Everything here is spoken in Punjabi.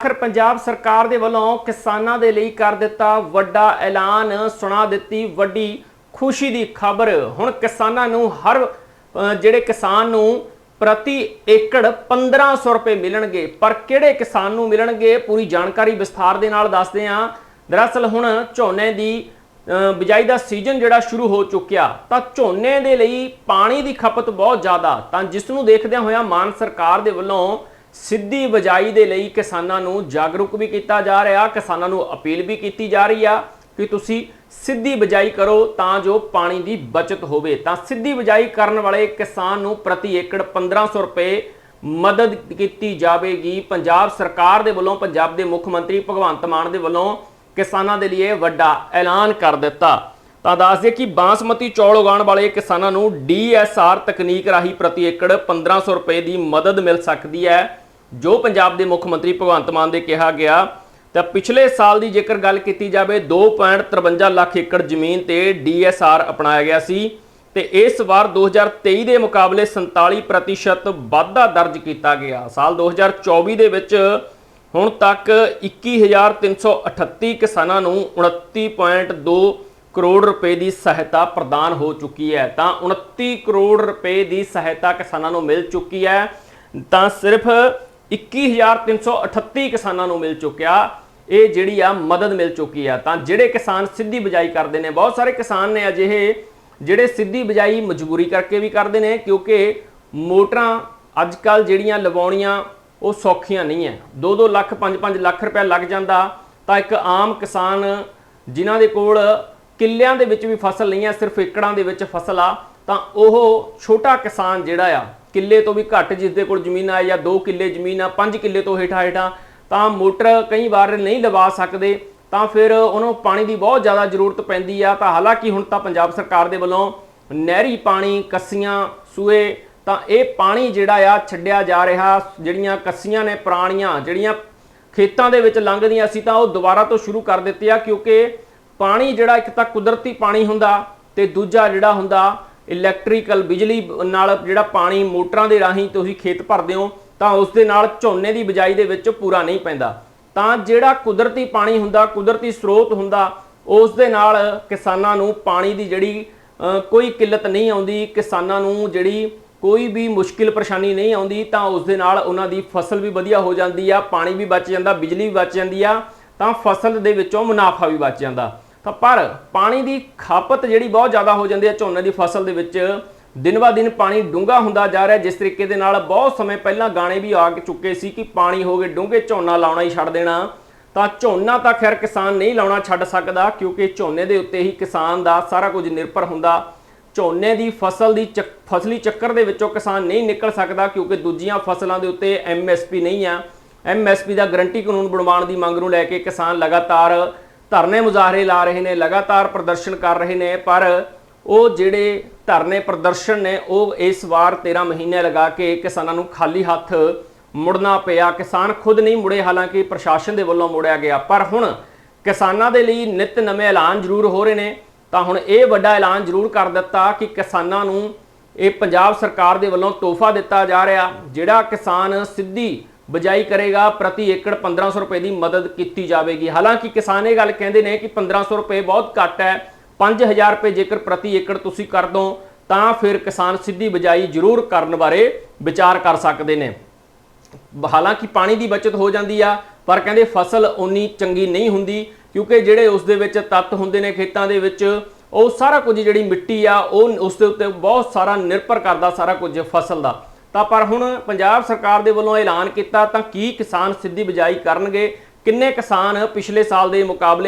ਆਖਰ ਪੰਜਾਬ ਸਰਕਾਰ ਦੇ ਵੱਲੋਂ ਕਿਸਾਨਾਂ ਦੇ ਲਈ ਕਰ ਦਿੱਤਾ ਵੱਡਾ ਐਲਾਨ ਸੁਣਾ ਦਿੱਤੀ ਵੱਡੀ ਖੁਸ਼ੀ ਦੀ ਖਬਰ। ਹੁਣ ਕਿਸਾਨਾਂ ਨੂੰ ਹਰ ਜਿਹੜੇ ਕਿਸਾਨ ਨੂੰ ਪ੍ਰਤੀ ਏਕੜ 1500 ਰੁਪਏ ਮਿਲਣਗੇ। ਪਰ ਕਿਹੜੇ ਕਿਸਾਨ ਨੂੰ ਮਿਲਣਗੇ? ਪੂਰੀ ਜਾਣਕਾਰੀ ਵਿਸਥਾਰ ਦੇ ਨਾਲ ਦੱਸਦੇ ਹਾਂ। ਦਰਅਸਲ ਹੁਣ ਝੋਨੇ ਦੀ ਅ, ਬਿਜਾਈ ਦਾ ਸੀਜ਼ਨ ਜਿਹੜਾ ਸ਼ੁਰੂ ਹੋ ਚੁੱਕਿਆ ਤਾਂ ਝੋਨੇ ਦੇ ਲਈ ਪਾਣੀ ਦੀ ਖਪਤ ਬਹੁਤ ਜ਼ਿਆਦਾ। ਤਾਂ ਜਿਸ ਨੂੰ ਦੇਖਦਿਆਂ ਹੋਇਆ ਮਾਨ ਸਰਕਾਰ ਦੇ ਵੱਲੋਂ ਸਿੱਧੀ ਬਿਜਾਈ ਦੇ ਲਈ ਕਿਸਾਨਾਂ ਨੂੰ ਜਾਗਰੂਕ ਵੀ ਕੀਤਾ ਜਾ ਰਿਹਾ, ਕਿਸਾਨਾਂ ਨੂੰ ਅਪੀਲ ਵੀ ਕੀਤੀ ਜਾ ਰਹੀ ਆ ਕਿ ਤੁਸੀਂ ਸਿੱਧੀ ਬਿਜਾਈ ਕਰੋ ਤਾਂ ਜੋ ਪਾਣੀ ਦੀ ਬਚਤ ਹੋਵੇ। ਤਾਂ ਸਿੱਧੀ ਬਿਜਾਈ ਕਰਨ ਵਾਲੇ ਕਿਸਾਨ ਨੂੰ ਪ੍ਰਤੀ ਏਕੜ 1500 ਰੁਪਏ ਮਦਦ ਕੀਤੀ ਜਾਵੇਗੀ। ਪੰਜਾਬ ਸਰਕਾਰ ਦੇ ਵੱਲੋਂ, ਪੰਜਾਬ ਦੇ ਮੁੱਖ ਮੰਤਰੀ ਭਗਵੰਤ ਮਾਨ ਦੇ ਵੱਲੋਂ ਕਿਸਾਨਾਂ ਦੇ ਲਈ ਵੱਡਾ ਐਲਾਨ ਕਰ ਦਿੱਤਾ। ਤਾਂ ਦੱਸ ਦਈਏ ਕਿ ਬਾਸਮਤੀ ਚੌਲ ਉਗਾਉਣ ਵਾਲੇ ਕਿਸਾਨਾਂ ਨੂੰ ਡੀਐਸਆਰ ਤਕਨੀਕ ਰਾਹੀਂ ਪ੍ਰਤੀ ਏਕੜ 1500 ਰੁਪਏ ਦੀ ਮਦਦ ਮਿਲ ਸਕਦੀ ਹੈ, ਜੋ ਪੰਜਾਬ ਦੇ ਮੁੱਖ ਮੰਤਰੀ ਭਗਵੰਤ ਮਾਨ ਦੇ ਕਿਹਾ ਗਿਆ। ਤਾਂ ਪਿਛਲੇ ਸਾਲ ਦੀ ਜੇਕਰ ਗੱਲ ਕੀਤੀ ਜਾਵੇ 2.53 ਲੱਖ ਏਕੜ ਜ਼ਮੀਨ ਤੇ ਡੀਐਸਆਰ ਅਪਣਾਇਆ ਗਿਆ ਸੀ ਤੇ ਇਸ ਵਾਰ 2023 ਦੇ ਮੁਕਾਬਲੇ 47% ਵਾਧਾ ਦਰਜ ਕੀਤਾ ਗਿਆ। ਸਾਲ 2024 ਦੇ ਵਿੱਚ ਹੁਣ ਤੱਕ 21338 ਕਿਸਾਨਾਂ ਨੂੰ 29.2 ਕਰੋੜ ਰੁਪਏ ਦੀ ਸਹਾਇਤਾ ਪ੍ਰਦਾਨ ਹੋ ਚੁੱਕੀ ਹੈ। ਤਾਂ 29 ਕਰੋੜ ਰੁਪਏ ਦੀ ਸਹਾਇਤਾ ਕਿਸਾਨਾਂ ਨੂੰ ਮਿਲ ਚੁੱਕੀ ਹੈ। ਤਾਂ ਸਿਰਫ 21338 ਕਿਸਾਨਾਂ ਨੂੰ ਮਿਲ ਚੁੱਕਿਆ। ਇਹ ਜਿਹੜੀ ਆ ਮਦਦ ਮਿਲ ਚੁੱਕੀ ਆ। ਤਾਂ ਜਿਹੜੇ ਕਿਸਾਨ ਸਿੱਧੀ ਬਿਜਾਈ ਕਰਦੇ ਨੇ, ਬਹੁਤ ਸਾਰੇ ਕਿਸਾਨ ਨੇ ਅਜਿਹੇ ਜਿਹੜੇ ਸਿੱਧੀ ਬਿਜਾਈ ਮਜਬੂਰੀ ਕਰਕੇ ਵੀ ਕਰਦੇ ਨੇ, ਕਿਉਂਕਿ ਮੋਟਰਾਂ ਅੱਜ ਕੱਲ ਜਿਹੜੀਆਂ ਲਵਾਉਣੀਆਂ ਉਹ ਸੌਖੀਆਂ ਨਹੀਂ ਹੈ। 2-2 ਲੱਖ 5-5 ਲੱਖ ਰੁਪਏ ਲੱਗ ਜਾਂਦਾ। ਤਾਂ ਇੱਕ ਆਮ ਕਿਸਾਨ ਜਿਨ੍ਹਾਂ ਦੇ ਕੋਲ ਕਿੱਲਿਆਂ ਦੇ ਵਿੱਚ ਵੀ ਫਸਲ ਨਹੀਂ ਹੈ ਸਿਰਫ ਏਕੜਾਂ ਦੇ ਵਿੱਚ ਫਸਲ ਆ, ਤਾਂ ਉਹ ਛੋਟਾ ਕਿਸਾਨ ਜਿਹੜਾ ਆ, ਕਿੱਲੇ ਤੋਂ ਵੀ ਘੱਟ ਜਿਸ ਦੇ ਕੋਲ ਜ਼ਮੀਨ ਆ ਜਾਂ 2 ਕਿੱਲੇ ਜ਼ਮੀਨ ਆ 5 ਕਿੱਲੇ ਤੋਂ ਹੇਠਾਂ ਹੇਠਾਂ, ਤਾਂ ਮੋਟਰ ਕਈ ਵਾਰ ਨਹੀਂ ਲਵਾ ਸਕਦੇ, ਤਾਂ ਫਿਰ ਉਹਨੂੰ ਪਾਣੀ ਦੀ ਬਹੁਤ ਜ਼ਿਆਦਾ ਜ਼ਰੂਰਤ ਪੈਂਦੀ ਆ, ਤਾਂ ਹਾਲਾਂਕਿ ਹੁਣ ਤਾਂ ਪੰਜਾਬ ਸਰਕਾਰ ਦੇ ਵੱਲੋਂ ਨਹਿਰੀ ਪਾਣੀ, ਕੱਸੀਆਂ, ਸੂਏ, ਤਾਂ ਇਹ ਪਾਣੀ ਜਿਹੜਾ ਆ ਛੱਡਿਆ ਜਾ ਰਿਹਾ, ਜਿਹੜੀਆਂ ਕੱਸੀਆਂ ਨੇ, ਪੁਰਾਣੀਆਂ, ਜਿਹੜੀਆਂ ਖੇਤਾਂ ਦੇ ਵਿੱਚ ਲੰਘਦੀਆਂ ਸੀ, ਤਾਂ ਉਹ ਦੁਬਾਰਾ ਤੋਂ ਸ਼ੁਰੂ ਕਰ ਦਿੱਤੇ ਆ, ਕਿਉਂਕਿ ਪਾਣੀ ਜਿਹੜਾ ਇੱਕ ਤਾਂ ਕੁਦਰਤੀ ਪਾਣੀ ਹੁੰਦਾ ਤੇ ਦੂਜਾ ਜਿਹੜਾ ਹੁੰਦਾ ਇਲੈਕਟ੍ਰੀਕਲ ਬਿਜਲੀ ਨਾਲ ਜਿਹੜਾ ਪਾਣੀ ਮੋਟਰਾਂ ਦੇ ਰਾਹੀਂ ਤੁਸੀਂ ਖੇਤ ਭਰਦੇ ਹੋ, ਤਾਂ ਉਸ ਦੇ ਨਾਲ ਝੋਨੇ ਦੀ ਬਿਜਾਈ ਦੇ ਵਿੱਚ ਪੂਰਾ ਨਹੀਂ ਪੈਂਦਾ। ਤਾਂ ਜਿਹੜਾ ਕੁਦਰਤੀ ਪਾਣੀ ਹੁੰਦਾ, ਕੁਦਰਤੀ ਸਰੋਤ ਹੁੰਦਾ, ਉਸ ਦੇ ਨਾਲ ਕਿਸਾਨਾਂ ਨੂੰ ਪਾਣੀ ਦੀ ਜਿਹੜੀ ਕੋਈ ਕਿੱਲਤ ਨਹੀਂ ਆਉਂਦੀ, ਕਿਸਾਨਾਂ ਨੂੰ ਜਿਹੜੀ ਕੋਈ ਵੀ ਮੁਸ਼ਕਿਲ ਪਰੇਸ਼ਾਨੀ ਨਹੀਂ ਆਉਂਦੀ, ਤਾਂ ਉਸ ਦੇ ਨਾਲ ਉਹਨਾਂ ਦੀ ਫਸਲ ਵੀ ਵਧੀਆ ਹੋ ਜਾਂਦੀ ਆ, ਪਾਣੀ ਵੀ ਬਚ ਜਾਂਦਾ, ਬਿਜਲੀ ਵੀ ਬਚ ਜਾਂਦੀ ਆ, ਤਾਂ ਫਸਲ ਦੇ ਵਿੱਚੋਂ ਮੁਨਾਫਾ ਵੀ ਬਚ ਜਾਂਦਾ। ਤਾਂ ਪਰ ਪਾਣੀ ਦੀ ਖਪਤ ਜਿਹੜੀ ਬਹੁਤ ਜ਼ਿਆਦਾ ਹੋ ਜਾਂਦੀ ਹੈ ਝੋਨੇ ਦੀ ਫਸਲ ਦੇ ਵਿੱਚ, ਦਿਨ ਬਾ ਦਿਨ ਪਾਣੀ ਡੂੰਘਾ ਹੁੰਦਾ ਜਾ ਰਿਹਾ ਜਿਸ ਤਰੀਕੇ ਦੇ ਨਾਲ ਬਹੁਤ ਸਮੇਂ ਪਹਿਲਾਂ ਗਾਣੇ ਵੀ ਆ ਚੁੱਕੇ ਸੀ ਕਿ ਪਾਣੀ ਹੋ ਗਏ, ਡੂੰਘੇ ਝੋਨਾ ਲਾਉਣਾ ਹੀ ਛੱਡ ਦੇਣਾ। ਤਾਂ ਝੋਨਾ ਤਾਂ ਖੈਰ ਕਿਸਾਨ ਨਹੀਂ ਲਾਉਣਾ ਛੱਡ ਸਕਦਾ, ਕਿਉਂਕਿ ਝੋਨੇ ਦੇ ਉੱਤੇ ਹੀ ਕਿਸਾਨ ਦਾ ਸਾਰਾ ਕੁਝ ਨਿਰਭਰ ਹੁੰਦਾ। ਝੋਨੇ ਦੀ ਫਸਲ ਦੀ ਚੱਕ- ਫਸਲੀ ਚੱਕਰ ਦੇ ਵਿੱਚੋਂ ਕਿਸਾਨ ਨਹੀਂ ਨਿਕਲ ਸਕਦਾ, ਕਿਉਂਕਿ ਦੂਜੀਆਂ ਫਸਲਾਂ ਦੇ ਉੱਤੇ ਐਮਐਸਪੀ ਨਹੀਂ ਆ। ਐਮਐਸਪੀ ਦਾ ਗਰੰਟੀ ਕਾਨੂੰਨ ਬਣਵਾਉਣ ਦੀ ਮੰਗ ਨੂੰ ਲੈ ਕੇ ਕਿਸਾਨ ਲਗਾਤਾਰ ਧਰਨੇ ਮੁਜ਼ਾਹਰੇ ਲਾ ਰਹੇ ਨੇ, ਲਗਾਤਾਰ ਪ੍ਰਦਰਸ਼ਨ ਕਰ ਰਹੇ ਨੇ, ਪਰ ਉਹ ਜਿਹੜੇ ਧਰਨੇ ਪ੍ਰਦਰਸ਼ਨ ਨੇ, ਉਹ ਇਸ ਵਾਰ 13 ਮਹੀਨੇ ਲਗਾ ਕੇ ਕਿਸਾਨਾਂ ਨੂੰ ਖਾਲੀ ਹੱਥ ਮੁੜਨਾ ਪਿਆ। ਕਿਸਾਨ ਖੁਦ ਨਹੀਂ ਮੁੜੇ, ਹਾਲਾਂਕਿ ਪ੍ਰਸ਼ਾਸਨ ਦੇ ਵੱਲੋਂ ਮੁੜਿਆ ਗਿਆ। ਪਰ ਹੁਣ ਕਿਸਾਨਾਂ ਦੇ ਲਈ ਨਿਤ ਨਵੇਂ ਐਲਾਨ ਜ਼ਰੂਰ ਹੋ ਰਹੇ ਨੇ। ਤਾਂ ਹੁਣ ਇਹ ਵੱਡਾ ਐਲਾਨ ਜ਼ਰੂਰ ਕਰ ਦਿੱਤਾ ਕਿ ਕਿਸਾਨਾਂ ਨੂੰ ਇਹ ਪੰਜਾਬ ਸਰਕਾਰ ਦੇ ਵੱਲੋਂ ਤੋਹਫਾ ਦਿੱਤਾ ਜਾ ਰਿਹਾ, ਜਿਹੜਾ ਕਿਸਾਨ ਸਿੱਧੀ ਬਜਾਈ ਕਰੇਗਾ, ਪ੍ਰਤੀ ਏਕੜ 1500 ਰੁਪਏ ਦੀ ਮਦਦ ਕੀਤੀ ਜਾਵੇਗੀ। ਹਾਲਾਂਕਿ ਕਿਸਾਨ ਇਹ ਗੱਲ ਕਹਿੰਦੇ ਨੇ ਕਿ 1500 ਰੁਪਏ ਬਹੁਤ ਘੱਟ ਹੈ 5000 ਰੁਪਏ ਜੇਕਰ ਪ੍ਰਤੀ ਏਕੜ ਤੁਸੀਂ ਕਰ ਦੋ, ਤਾਂ ਫਿਰ ਕਿਸਾਨ ਸਿੱਧੀ ਬਜਾਈ ਜ਼ਰੂਰ ਕਰਨ ਬਾਰੇ ਵਿਚਾਰ ਕਰ ਸਕਦੇ ਨੇ। ਹਾਲਾਂਕਿ ਪਾਣੀ ਦੀ ਬਚਤ ਹੋ ਜਾਂਦੀ ਆ, ਪਰ ਕਹਿੰਦੇ ਫਸਲ ਉਨੀ ਚੰਗੀ ਨਹੀਂ ਹੁੰਦੀ, ਕਿਉਂਕਿ ਜਿਹੜੇ ਉਸ ਦੇ ਵਿੱਚ ਤੱਤ ਹੁੰਦੇ ਨੇ ਖੇਤਾਂ ਦੇ ਵਿੱਚ, ਉਹ ਸਾਰਾ ਕੁਝ ਜਿਹੜੀ ਮਿੱਟੀ ਆ, ਉਹ ਉਸ ਦੇ ਉੱਤੇ ਬਹੁਤ ਸਾਰਾ ਨਿਰਭਰ ਕਰਦਾ ਸਾਰਾ ਕੁਝ ਫਸਲ ਦਾ। ਤਾਂ ਪਰ ਹੁਣ ਪੰਜਾਬ ਸਰਕਾਰ ਦੇ ਵੱਲੋਂ ਐਲਾਨ ਕੀਤਾ ਤਾਂ ਕੀ ਕਿਸਾਨ ਸਿੱਧੀ ਬਿਜਾਈ ਕਰਨਗੇ? ਕਿੰਨੇ ਕਿਸਾਨ ਪਿਛਲੇ ਸਾਲ ਦੇ ਮੁਕਾਬਲੇ